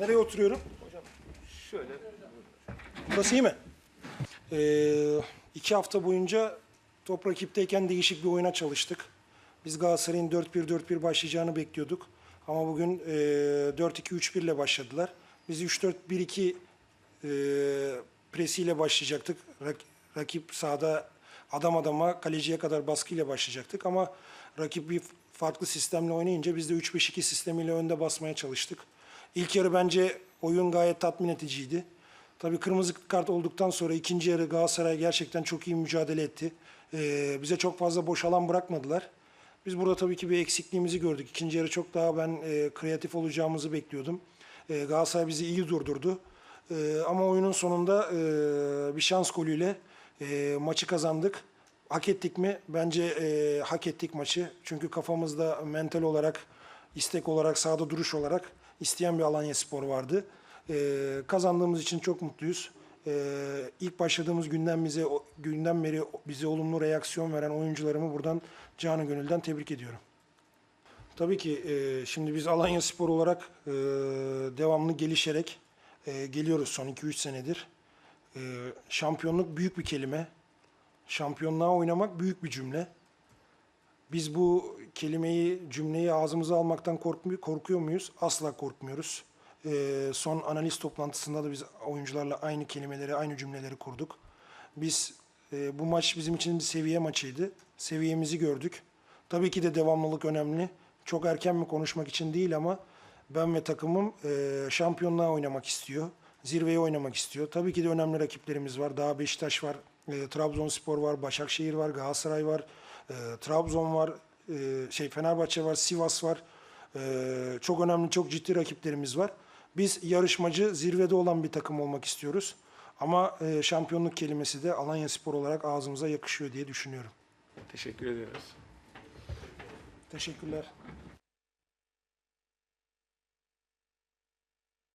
Nereye oturuyorum? Şöyle Burası iyi mi? Ee, iki hafta boyunca top rakipteyken değişik bir oyuna çalıştık. Biz Galatasaray'ın 4-1-4-1 başlayacağını bekliyorduk. Ama bugün e, 4-2-3-1 ile başladılar. Biz 3-4-1-2 e, presiyle başlayacaktık. Rak- rakip sahada adam adama kaleciye kadar baskıyla başlayacaktık. Ama rakip bir farklı sistemle oynayınca biz de 3-5-2 sistemiyle önde basmaya çalıştık. İlk yarı bence oyun gayet tatmin ediciydi. Tabii kırmızı kart olduktan sonra ikinci yarı Galatasaray gerçekten çok iyi mücadele etti. Ee, bize çok fazla boş alan bırakmadılar. Biz burada tabii ki bir eksikliğimizi gördük. İkinci yarı çok daha ben e, kreatif olacağımızı bekliyordum. E, Galatasaray bizi iyi durdurdu. E, ama oyunun sonunda e, bir şans golüyle e, maçı kazandık. Hak ettik mi? Bence e, hak ettik maçı. Çünkü kafamızda mental olarak, istek olarak, sahada duruş olarak isteyen bir Alanya Spor vardı. E, kazandığımız için çok mutluyuz. E, ilk başladığımız günden bize günden beri bize olumlu reaksiyon veren oyuncularımı buradan canı gönülden tebrik ediyorum. Tabii ki e, şimdi biz Alanya Spor olarak e, devamlı gelişerek e, geliyoruz son 2-3 senedir. E, şampiyonluk büyük bir kelime. Şampiyonluğa oynamak büyük bir cümle. Biz bu kelimeyi, cümleyi ağzımıza almaktan korkuyor muyuz? Asla korkmuyoruz. Ee, son analiz toplantısında da biz oyuncularla aynı kelimeleri, aynı cümleleri kurduk. Biz e, bu maç bizim için bir seviye maçıydı. Seviyemizi gördük. Tabii ki de devamlılık önemli. Çok erken mi konuşmak için değil ama ben ve takımım e, şampiyonluğa oynamak istiyor. Zirveye oynamak istiyor. Tabii ki de önemli rakiplerimiz var. Daha Beşiktaş var, e, Trabzonspor var, Başakşehir var, Galatasaray var, e, Trabzon var, e, şey Fenerbahçe var, Sivas var. E, çok önemli, çok ciddi rakiplerimiz var. Biz yarışmacı, zirvede olan bir takım olmak istiyoruz. Ama e, şampiyonluk kelimesi de Alanya Spor olarak ağzımıza yakışıyor diye düşünüyorum. teşekkür ediyoruz. Teşekkürler.